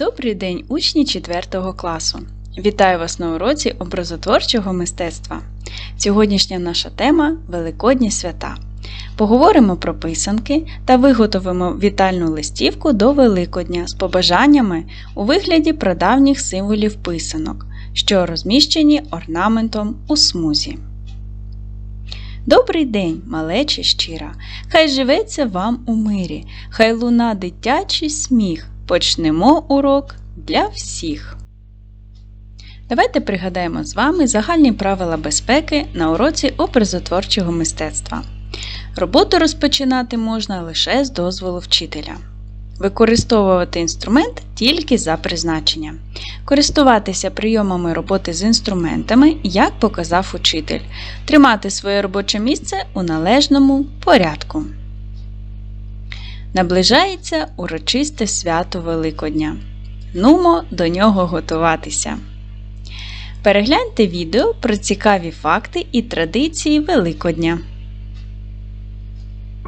Добрий день, учні 4 класу! Вітаю вас на уроці образотворчого мистецтва. Сьогоднішня наша тема Великодні свята. Поговоримо про писанки та виготовимо вітальну листівку до Великодня з побажаннями у вигляді прадавніх символів писанок, що розміщені орнаментом у смузі. Добрий день, малече щира! Хай живеться вам у мирі, хай луна дитячий сміх. Почнемо урок для всіх. Давайте пригадаємо з вами загальні правила безпеки на уроці образотворчого мистецтва. Роботу розпочинати можна лише з дозволу вчителя. Використовувати інструмент тільки за призначенням. Користуватися прийомами роботи з інструментами, як показав учитель. Тримати своє робоче місце у належному порядку. Наближається урочисте свято Великодня. Нумо до нього готуватися. Перегляньте відео про цікаві факти і традиції Великодня.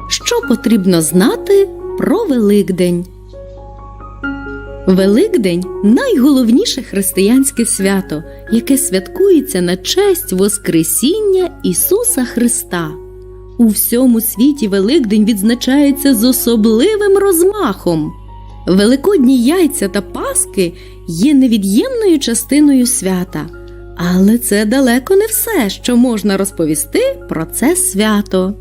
Що потрібно знати про Великдень? Великдень найголовніше християнське свято, яке святкується на честь Воскресіння Ісуса Христа. У всьому світі Великдень відзначається з особливим розмахом. Великодні яйця та паски є невід'ємною частиною свята, але це далеко не все, що можна розповісти про це свято.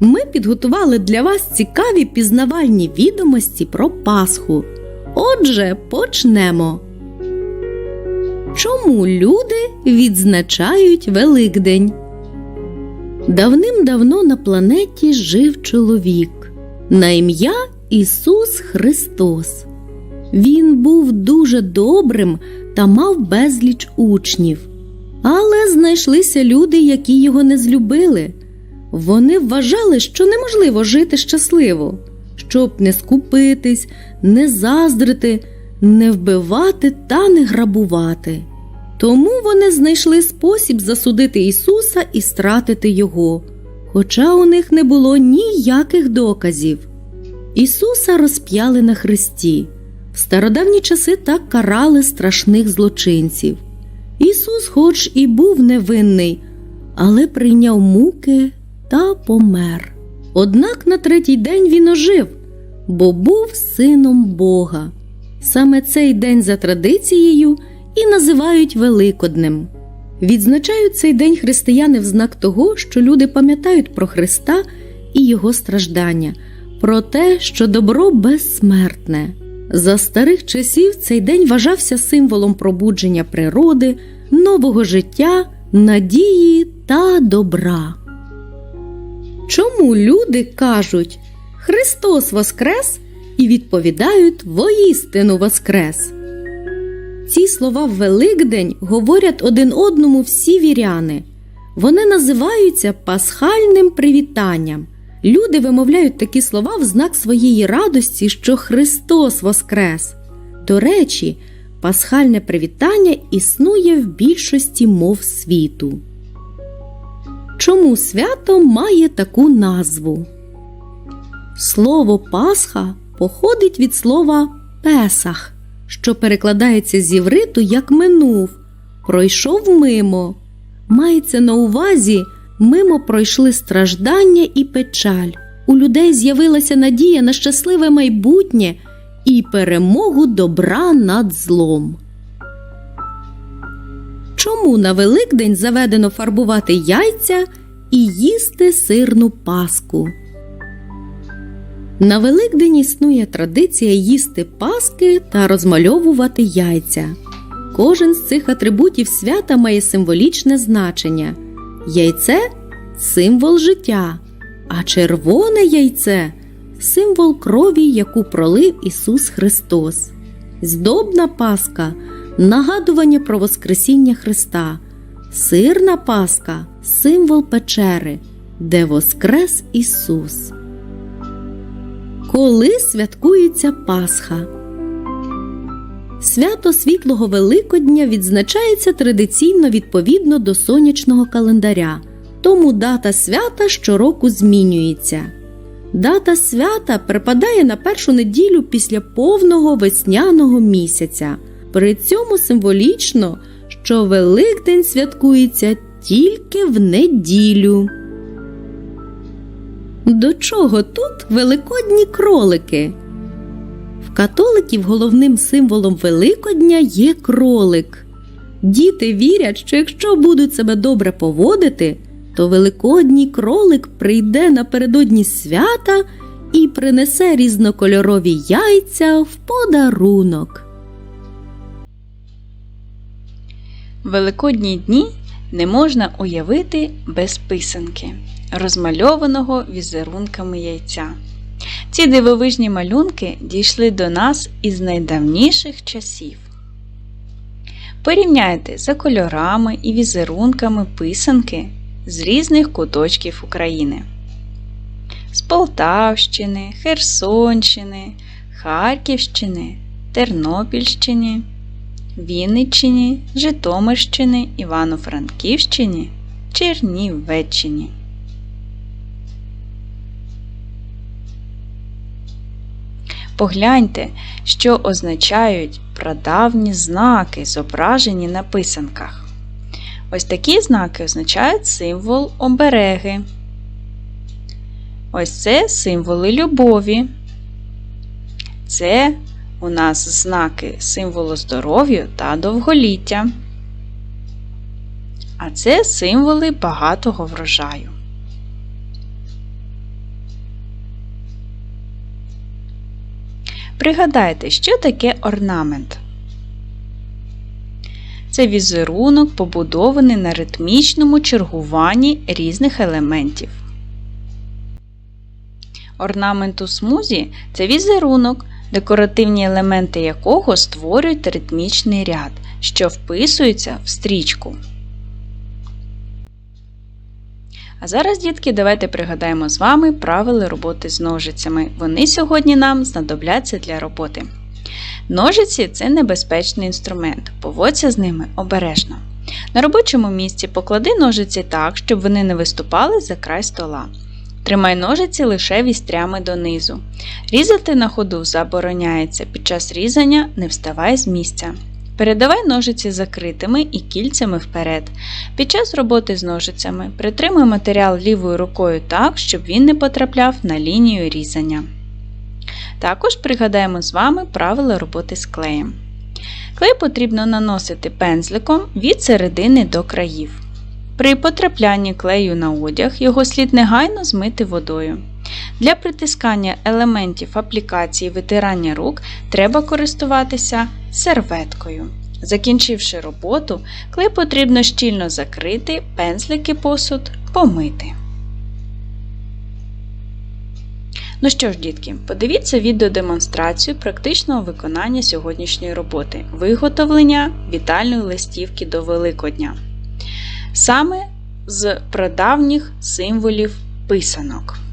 Ми підготували для вас цікаві пізнавальні відомості про Пасху. Отже, почнемо. Чому люди відзначають Великдень? Давним-давно на планеті жив чоловік на ім'я Ісус Христос. Він був дуже добрим та мав безліч учнів. Але знайшлися люди, які його не злюбили. Вони вважали, що неможливо жити щасливо, щоб не скупитись, не заздрити, не вбивати та не грабувати. Тому вони знайшли спосіб засудити Ісуса і стратити Його, хоча у них не було ніяких доказів. Ісуса розп'яли на хресті. В стародавні часи так карали страшних злочинців. Ісус, хоч і був невинний, але прийняв муки та помер. Однак на третій день він ожив, бо був сином Бога. Саме цей день за традицією і називають Великоднем. Відзначають цей день християни в знак того, що люди пам'ятають про Христа і Його страждання, про те, що добро безсмертне. За старих часів цей день вважався символом пробудження природи, нового життя, надії та добра. Чому люди кажуть Христос Воскрес і відповідають воістину Воскрес? Ці слова Великдень говорять один одному всі віряни. Вони називаються пасхальним привітанням. Люди вимовляють такі слова в знак своєї радості, що Христос Воскрес. До речі, пасхальне привітання існує в більшості мов світу. Чому свято має таку назву? Слово Пасха походить від слова Песах, що перекладається з євриту як минув, пройшов мимо. Мається на увазі, мимо пройшли страждання і печаль. У людей з'явилася надія на щасливе майбутнє і перемогу добра над злом. Чому на Великдень заведено фарбувати яйця і їсти сирну паску? На Великдень існує традиція їсти паски та розмальовувати яйця. Кожен з цих атрибутів свята має символічне значення. Яйце символ життя, а червоне яйце символ крові, яку пролив Ісус Христос. Здобна паска нагадування про Воскресіння Христа, сирна паска символ печери, де Воскрес Ісус. Коли святкується Пасха? Свято Світлого Великодня відзначається традиційно відповідно до сонячного календаря, тому дата свята щороку змінюється. Дата свята припадає на першу неділю після повного весняного місяця. При цьому символічно, що Великдень святкується тільки в неділю. До чого тут великодні кролики? В католиків головним символом Великодня є кролик. Діти вірять, що якщо будуть себе добре поводити, то великодній кролик прийде напередодні свята і принесе різнокольорові яйця в подарунок. Великодні дні не можна уявити без писанки, розмальованого візерунками яйця. Ці дивовижні малюнки дійшли до нас із найдавніших часів. Порівняйте за кольорами і візерунками писанки з різних куточків України. З Полтавщини, Херсонщини, Харківщини, Тернопільщини, Вінниччині, Житомирщини, Івано-Франківщині, Чернівеччині. Погляньте, що означають прадавні знаки, зображені на писанках. Ось такі знаки означають символ обереги. Ось це символи любові. Це у нас знаки символу здоров'я та довголіття. А це символи багатого врожаю. Пригадайте, що таке орнамент. Це візерунок, побудований на ритмічному чергуванні різних елементів. Орнамент у смузі це візерунок, декоративні елементи якого створюють ритмічний ряд, що вписується в стрічку. А зараз, дітки, давайте пригадаємо з вами правила роботи з ножицями. Вони сьогодні нам знадобляться для роботи. Ножиці це небезпечний інструмент, поводься з ними обережно. На робочому місці поклади ножиці так, щоб вони не виступали за край стола. Тримай ножиці лише вістрями донизу. Різати на ходу забороняється. Під час різання не вставай з місця. Передавай ножиці закритими і кільцями вперед. Під час роботи з ножицями притримуй матеріал лівою рукою так, щоб він не потрапляв на лінію різання. Також пригадаємо з вами правила роботи з клеєм. Клей потрібно наносити пензликом від середини до країв. При потраплянні клею на одяг його слід негайно змити водою. Для притискання елементів аплікації витирання рук треба користуватися серветкою. Закінчивши роботу, клей потрібно щільно закрити, пензлики посуд помити. Ну що ж, дітки, подивіться відеодемонстрацію практичного виконання сьогоднішньої роботи виготовлення вітальної листівки до Великодня. Саме з прадавніх символів писанок.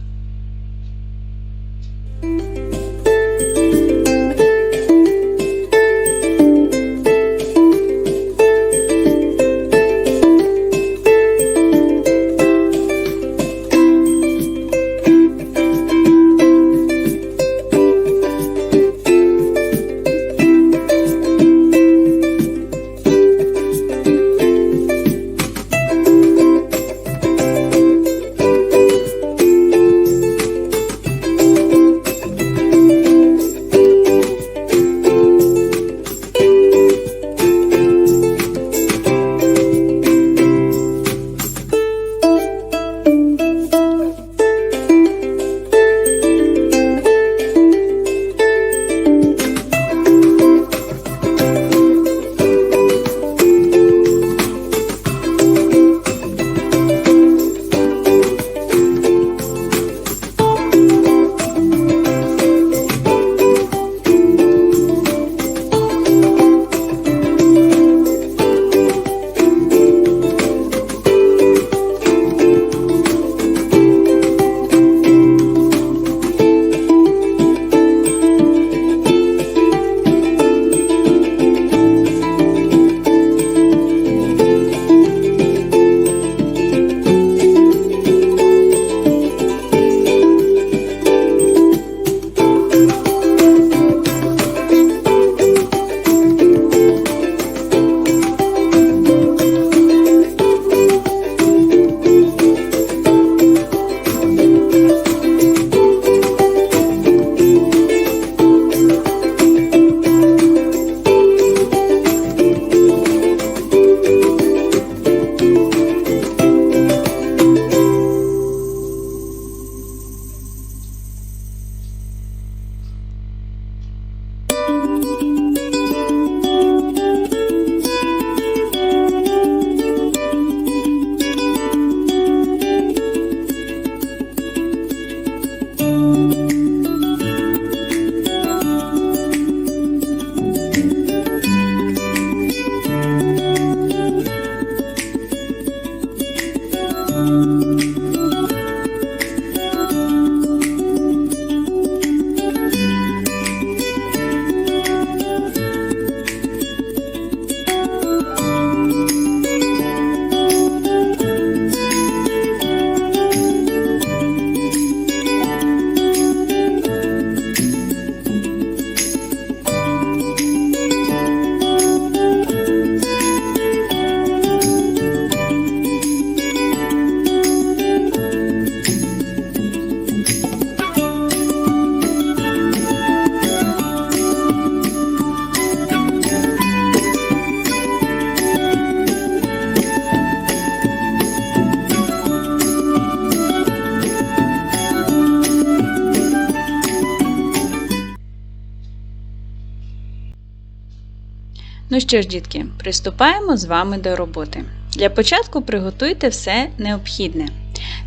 Ну що ж, дітки, приступаємо з вами до роботи. Для початку приготуйте все необхідне: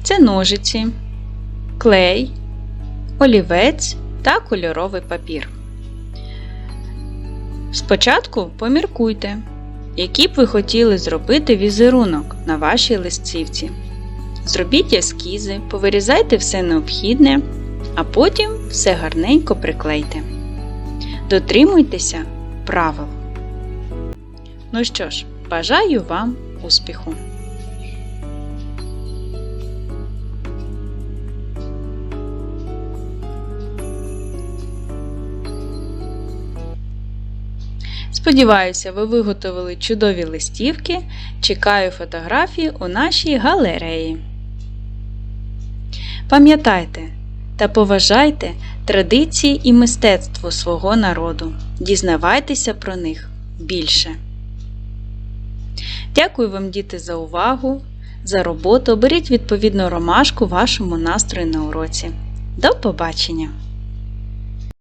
це ножиці, клей, олівець та кольоровий папір. Спочатку поміркуйте, який б ви хотіли зробити візерунок на вашій листівці. Зробіть ескізи, повирізайте все необхідне, а потім все гарненько приклейте. Дотримуйтеся правил. Ну що ж, бажаю вам успіху! Сподіваюся, ви виготовили чудові листівки. Чекаю фотографії у нашій галереї. Пам'ятайте та поважайте традиції і мистецтво свого народу. Дізнавайтеся про них більше. Дякую вам, діти, за увагу, за роботу. Беріть відповідну ромашку вашому настрою на уроці. До побачення!